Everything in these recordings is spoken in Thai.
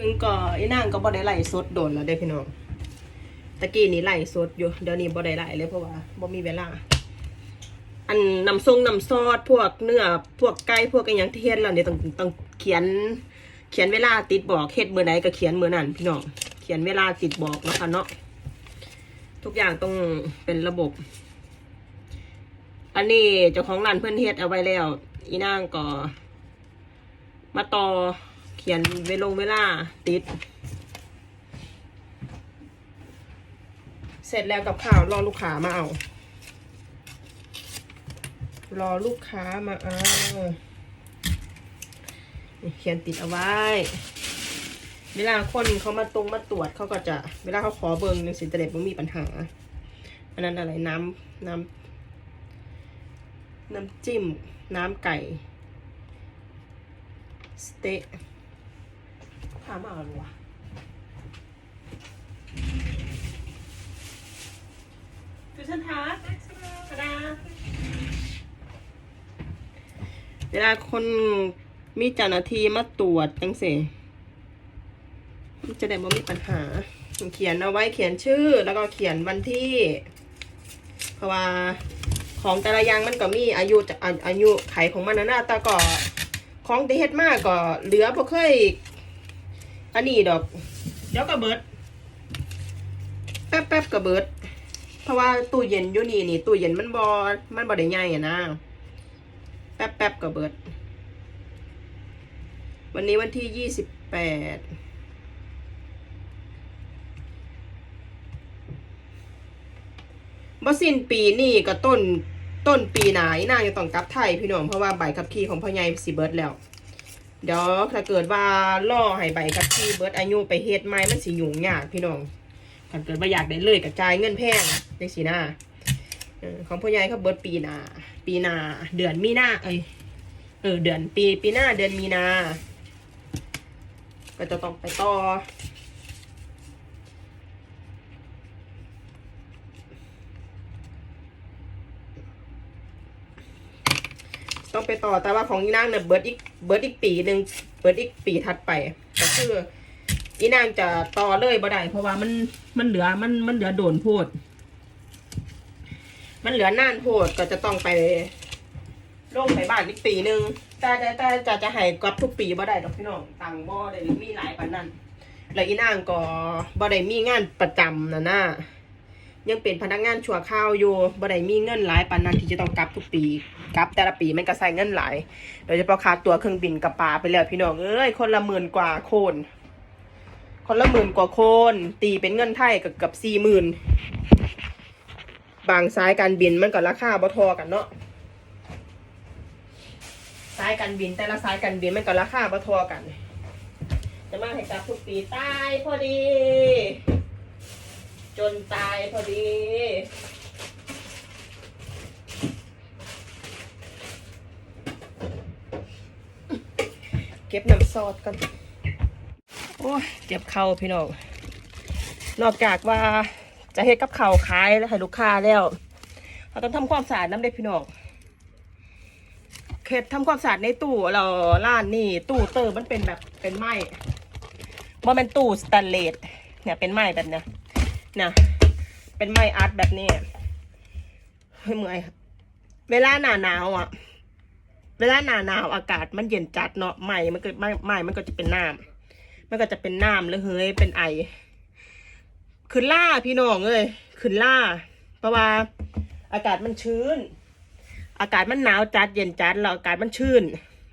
ถึงก็ไอ้นางก็บ่ได้ไล่สดโดนแล้วเด้พี่น้องตะกี้นี่ไล่สดอยู่ เดี๋ยวนี้บ่ได้ไล่เลยเพราะว่าบ่มีเวลา อันน้ำทรงน้ำซอสพวกเนื้อพวกไก่พวกอหยังที่เฮ็ดแล้วเนี่ยต้องต้องเขียน เขียนเวลาติดบอกเฮ็ดเมื้อใดก็เขียนเมื้อนั้นพี่น้องเขียนเวลาติดบอกนะคะเนาะทุกอย่างต้องเป็นระบบ อันนี้เจ้าของร้านเพื่อนเฮ็ดเอาไว้แล้ว อีนางก็มาต่อ ขียนเวลงเวลาติด เสร็จแล้วกับข้าวรอลูกค้ามาเอา รอลูกค้ามาเอาเขียนติดเอาไว้ เวลาคนเขามาตรงมาตรวจเขาก็จะ เวลาเขาขอเบิงในสินเทอร์เน็ตมันมีปัญหา อันนั้นอะไรน้ำน้ำน้ำจิ้ม น้ำไก่สเต๊ะ ถามมาเอาหรอวะคือฉันทักกระดาเวลาคนมีเจ้าหน้าที่มาตรวจจังสิจะได้บ่มีปัญหา เขียนเอาไว้เขียนชื่อแล้วก็เขียนวันที่ เพราะว่าของแต่ละอย่างมันก็มีอายุจะอาอายุไขของมันนะนะแต่ก็ของที่เฮ็ดมากก็เหลือบ่เคย อันนี้ดอก เดี๋ยวก็เบิด แป๊บแป๊บก็เบิด เพราะว่าตู้เย็นอยู่นี่นี่ตู้เย็นมันบอมันบ่ได้ใหญ่อะนะ แป๊บแป๊บก็เบิด วันนี้วันที่ยี่สิบแปดบ่สิ้นปีนี่ก็ต้นต้นปีหนาอีนางจะต้องกลับไทยพี่น้องเพราะว่าใบขับขี่ของพ่อใหญ่สิเบิดแล้ว เดี๋ยวถ้าเกิดว่าล่อให้ใบกับที่เบิร์ดอายุไปเฮ็ดไม้มันสิยุ่งยากพี่น้องถ้าเกิดว่าอยากได้เลยกระจายเงินแพงจังสีหนะเออของพ่อใหญ่เขาเบิร์ดปีนา ปีนา เดือนมีนาเอ้ยเออเดือนปีปีหน้าเดือนมีนา ก็จะต้องไปต่อ ต้อง ไปต่อแต่ว่าของอีนางเนี่ยเบิร์ดอีกเบิร์ดอีกปีหนึ่งเบิร์ดอีกปีถัดไปก็คืออีนางจะต่อเลยบ่ได้เพราะว่ามันมันเหลือมันมันเหลือโดนโพด มันเหลือน่านโพดก็จะต้องไปลงไปบ้านอีกปีหนึ่งแต่แต่แต่จะจะให้กลับทุกปีบ่ได้ดอกพี่น้องตังบ่ได้มีหลายปานนั้นแล้วอีนางก็บ่ได้มีงานประจำนะนะ ยังเป็นพนักงานชั่วคราวอยู่บ่ได้มีเงินหลายปานนั้นที่จะต้องกลับทุกปีกลับแต่ละปีมันก็ใส่เงินหลายโดยเฉพาะค่าตั๋วเครื่องบินกับปลาไปแล้วพี่น้องเอ้ยคนละหมื่นกว่าคน คนละหมื่นกว่าคน ตีเป็นเงินไทยกับกับสี่หมื่นบางสายการบินมันก็ราคาบ่ทอกันเนาะสายการบินแต่ละสายการบินมันก็ราคาบ่ทอกัน จะมาให้กลับทุกปีตายพอดี จนตายพอดี เก็บน้ำซอสกันโอ้ยเก็บเข้าพี่น้องนอกจากว่าจะเฮ็ดกับเขาขายแล้วให้ลูกค้าแล้วเราต้องทำความสะอาดน้ำเด็กพี่น้องเข็ดทำความสะอาดในตู้เราร้านนี่ตู้เตอร์มันเป็นแบบเป็นไม้ว่าเป็นตู้สแตนเลสเนี่ยเป็นไม้แบบเนี้ย นะเป็นไม้อาร์ตแบบนี้เฮ้ยเมื่อยเวลาหนาหนาวอะ เวลาหนาหนาวอากาศมันเย็นจัดเนาะไหมมันก็ไหมไหมมันก็จะเป็นน้ำมันก็จะเป็นน้ำแล้วเฮ้ยเป็นไอขึ้นล่าพี่น้องเอ้ยขึ้นล่า เพราะว่าอากาศมันชื้น อากาศมันหนาวจัดเย็นจัดแล้วอากาศมันชื้น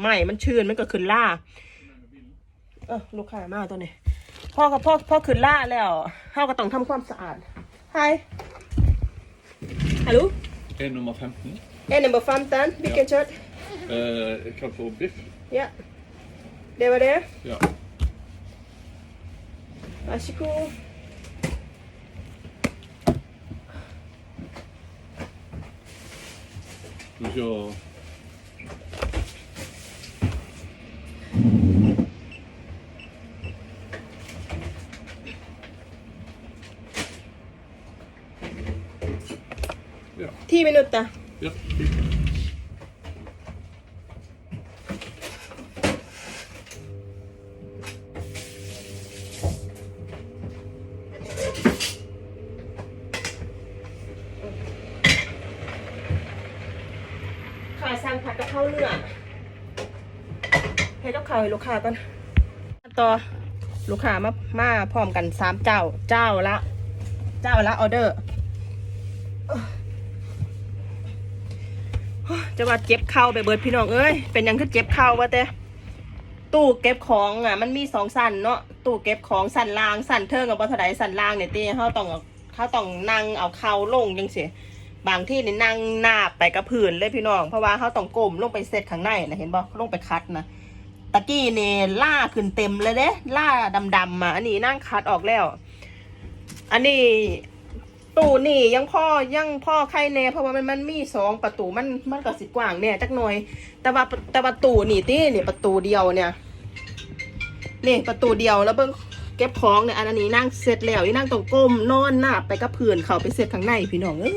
ไหมมันชื้นมันก็ขึ้นล่า เออลูกค้ามาตัวนี้ พ่อกับพ่อพ่อขึ้นล่าแล้วพ่อก็ต้องทำความสะอาด Hi Hallo En nummer 15. En nummer 15 Vilken kött Eh, jeg kan få biff. Ja Det var det Ja. Varsågod Skal vi se. Yutta. Yep. Khả sang khả cặp thau nữa. Hay cặp khảo hay lục khả con. To. ลูกค้ามา มาพร้อมกันสามเจ้า เจ้าละ เจ้าละออเดอร์ จะว่าเจ็บเข่าไปเบิดพี่น้องเอ้ย เป็นยังคือเจ็บเข่าว่ะเต้ตู้เก็บของอะ มันมีสองสันเนาะ ตู้เก็บของสันล่างสันเทิงกับบัทไดสันล่างเนี่ยเต้เขาต้องเอาเขาต้องนั่งเอาเข่าลงยังเสียบางที่นี่นั่งหน้าไปกับพื้นเลยพี่น้อง เพราะว่าเขาต้องก้มลงไปเซตข้างในนะเห็นบ่ลงไปคัดนะตะกี้นี่ล่าขึ้นเต็มเลยเด้ล่าดำๆอะอันนี้นั่งคัดออกแล้ว อันนี้ ตู้นี่ยังพ่อยังพ่อใครแน่เพราะว่ามันมันมีสองประตูมันมันก็สิกว้างเนี่ยจักหน่อย แต่ว่าแต่ประตูนี่ตีนี่ประตูเดียวเนี่ยนี่ประตูเดียวแล้วเบิ่งเก็บของเนี่ยอันนี้นั่งเสร็จแล้วนี่นั่งตรงก้มนอนหน้าไปกับพื้นเขาไปเสร็จข้างในพี่น้องเอ้ย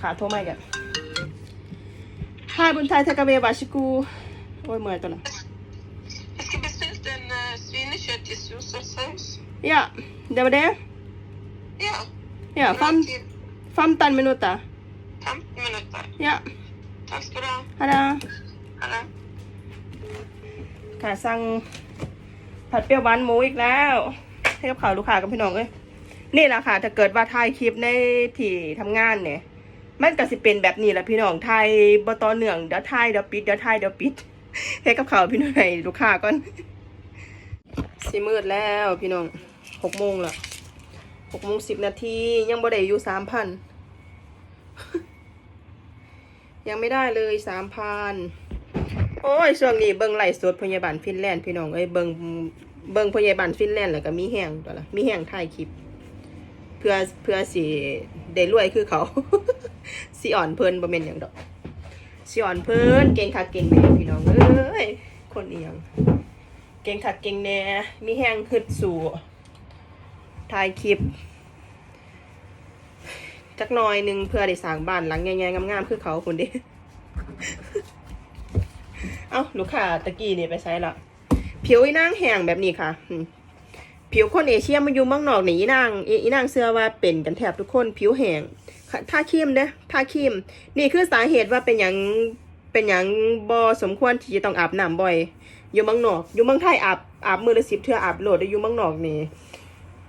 ขาโทรมากันฮายบุญไทยเทกาเวบาชิกูโอ้ยเมื่อยตัวน่ะ Jag ska beställa en uh, svinekött i solsaus. ย่าเดี๋ยวเดี๋ยว Ja, ย่าฟัม till ฟัมตันมินุตา15 minuter. ย่า Tack ska du ha. ฮาดา Hallå. ค่ะสั่งผัดเปรี้ยวหวานหมูอีกแล้วให้กับข่าวลูกค้ากับพี่น้องเอ้ยนี่แหละค่ะ ถ้าเกิดว่าถ่ายคลิปในที่ทำงานเนี่ย มันก็สิเป็นแบบนี้แหละพี่น้องถ่ายบ่ต่อเนื่องเดี๋ยวถ่ายเดี๋ยวปิดเดี๋ยวถ่ายเดี๋ยวปิดให้กับข่าวพี่น้องให้ลูกค้าก่อนสิมืดแล้วพี่น้องหกโมงละ หกโมงสิบนาทียังบ่ได้อยู่สามพันยังไม่ได้เลยสามพันโอ้ยช่วงนี้เบิ่งไล่สดพยาบาลฟินแลนด์พี่น้องเอ้ยเบิ่งเบิ่งพยาบาลฟินแลนด์แล้วก็มีแห้งตัวละมีแห้งถ่ายคลิป เพื่อเพื่อสิได้รวยคือเขาสิอ่อนเพลินบ่แมนหยังดอกสิอ่อนเพลินเก่งคักเก่งแน่พี่น้องเอ้ยคนเอียง เก่งคักเก่งแน่มีแห้งฮึดสู่ ถ่ายคลิป จักหน่อยหนึงเพื่อได้สร้างบ้านหลังใหญ่ๆงามๆคือเขาคนเด้เอ้าลูกค้าตะกี้นี่ไปใช้ละผิวอีนางแห้งแบบนี้ค่ะผิวคนเอเชียมาอยู่เมืองนอกนี่อีนางอีนางเสื้อว่าเป็นกันแทบทุกคนผิวแห้งค่าครีมเด้อทาครีมนี่คือสาเหตุว่าเป็นอย่างเป็นอย่างบอสมควรที่จะต้องอาบน้ำบ่อย อยู่เมืองนอก อยู่เมืองไทยอาบอาบมือละสิบเทื่ออาบโหลดอยู่เมืองนอกนี่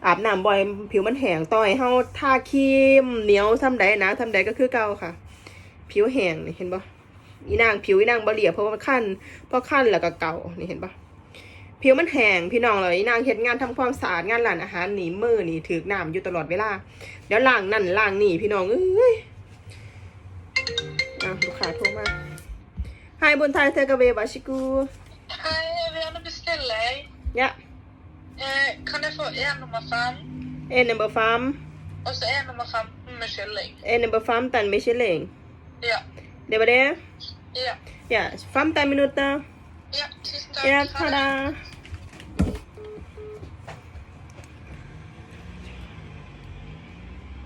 อาบน้ำบ่อยผิวมันแห้งต่อยเฮาทาครีมเหนียวทำใดนะทำใดก็คือเก่าค่ะ ผิวแห้งนี่เห็นปะอีนางผิวอีนางบะเหลียเพราะว่ามันขั้นเพราะขั้นแล้วก็เก่านี่เห็นปะผิวมันแห้งพี่น้องเลยอีนางเฮ็ดงานทำความสะอาดงานร้านอาหารหนีมือนี่ถือน้ำอยู่ตลอดเวลาเดี๋ยวล้างนั่นล้างนี่พี่น้องเอ้ยอะลูกค้าโทรมาไฮบนไทยเทก Eh, kan jag få en nummer fem เอนัมเบอร์ฟาร์ม och så en nummer fem med kylling? เอนัมเบอร์ฟาร์มตันไม่ใช่เลง Ja, เดี๋ยวไปเด้ ja, ยะฟาร์มตันมินุตตา ja. Tusen ยะ tack. ทาดา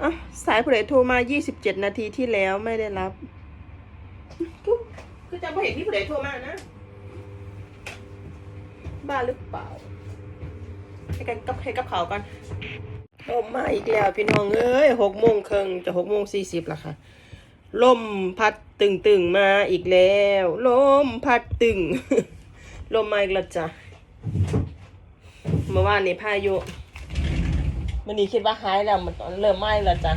อะสายผู้ใดโทรมา 27 นาทีที่แล้วไม่ได้รับ คือจะไม่เห็นที่ผู้ใดโทรมานะ บ้าหรือเปล่า ให้กันกับให้กับเขาก่อนลมมาอีกแล้วพี่น้องเอ้ยหกโมงครึ่งจะหกโมงสี่สิบละค่ะลมพัดตึงตึงมาอีกแล้วลมพัดตึงลมมาอีกแล้วจ้ะเมื่อวานนี้พายุมันนี้คิดว่าหายแล้วมันเริ่มไหม้แล้วจ้ะ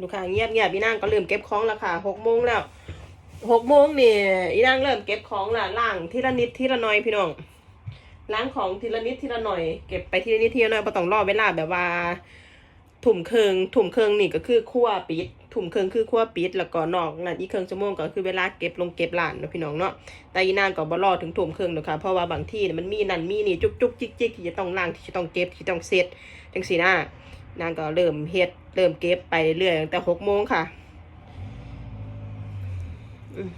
ลูค้าเงียบเงียบๆอีนางก็เริ่มเก็บของแล้วค่ะหกโมงแล้วหกโมงนี่อีนางเริ่มเก็บของและล่างทีละนิดทีละน่อยพี่น้อง ล้างของทีละนิดทีละหน่อย เก็บไปทีละนิดทีละหน่อยบ่ต้องรอเวลาแบบว่าถุ่มเคิงถุ่มเคิงนี่ก็คือคั่วปิดถุ่มเคิงคือคั่วปิด แล้วก็นอกนั่นอีกเคิงชั่วโมงก็คือเวลาเก็บลงเก็บหลานเนาะพี่น้องเนาะแต่อีนางก็บ่รอถึงถุ่มเคิงเนาะค่ะเพราะว่าบางที่มันมีนั่นมีนี่จุกจุกจิกจิกที่จะต้องล้างที่จะต้องเก็บที่ต้องเซตจังสีหน้านางก็เริ่มเฮ็ดเริ่มเก็บไปเรื่อยตั้งแต่หกโมงค่ะอืม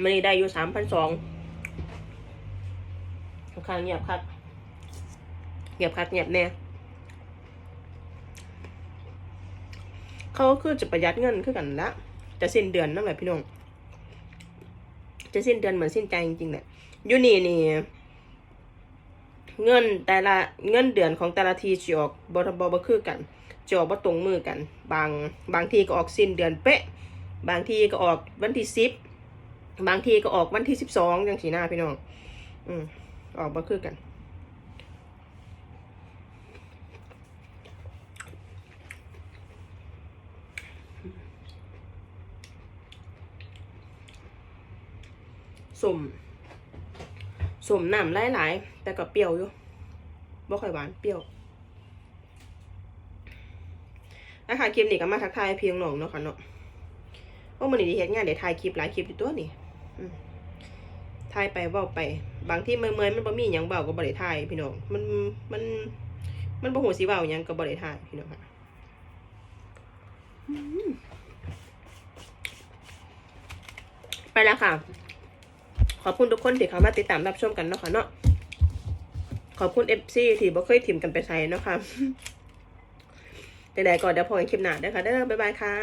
มันได้อยู่สามพันสองข้างเงียบครับเงียบคักเงียบแน่เขาคือจะประหยัดเงินคือกันละจะสิ้นเดือนนั่นแหละพี่น้องจะสิ้นเดือนเหมือนสิ้นใจจริงๆเนี่ยยูนี่นี่เงินแต่ละเงินเดือนของแต่ละทีจะออกบทบบคือกันจะจอบ่ตรงมือกัน บางบางทีก็ออกสิ้นเดือนเป๊ะ บางทีก็ออกวันที่สิบ บางทีก็ออกวันที่สิบสองจังสีหน้าพี่น้อง อืมออกบ่คือกัน สมสมน้ำหลายๆ แต่ก็เปรี้ยวอยู่บ่ค่อยหวานเปรี้ยวนะคะคลิปนี้ก็มาทักทายเพียงหนองเนาะค่ะเนาะเพรามันนี่เฮ็ดงานได้ถ่ายคลิปหลายคลิปอยู่ตัวนี่ อืมถ่ายไปเว้าไป บางที่เมื่อยๆมันบ่มีหยังเว้าก็บ่ได้ถ่ายพี่น้อง มันมันมันบ่ฮู้สิเว้าหยังก็บ่ได้ถ่ายพี่น้องค่ะไปแล้วค่ะ ขอบคุณทุกคนที่เข้ามาติดตามรับชมกันเนาะค่ะเนาะ ขอบคุณเอฟซีที่บ่เคยถิ่มกันไปใส่เนาะค่ะแต่ใดก่อนเดี๋ยวพอกันคลิปหน้าเด้อค่ะเด้อบ๊ายบายค่ะ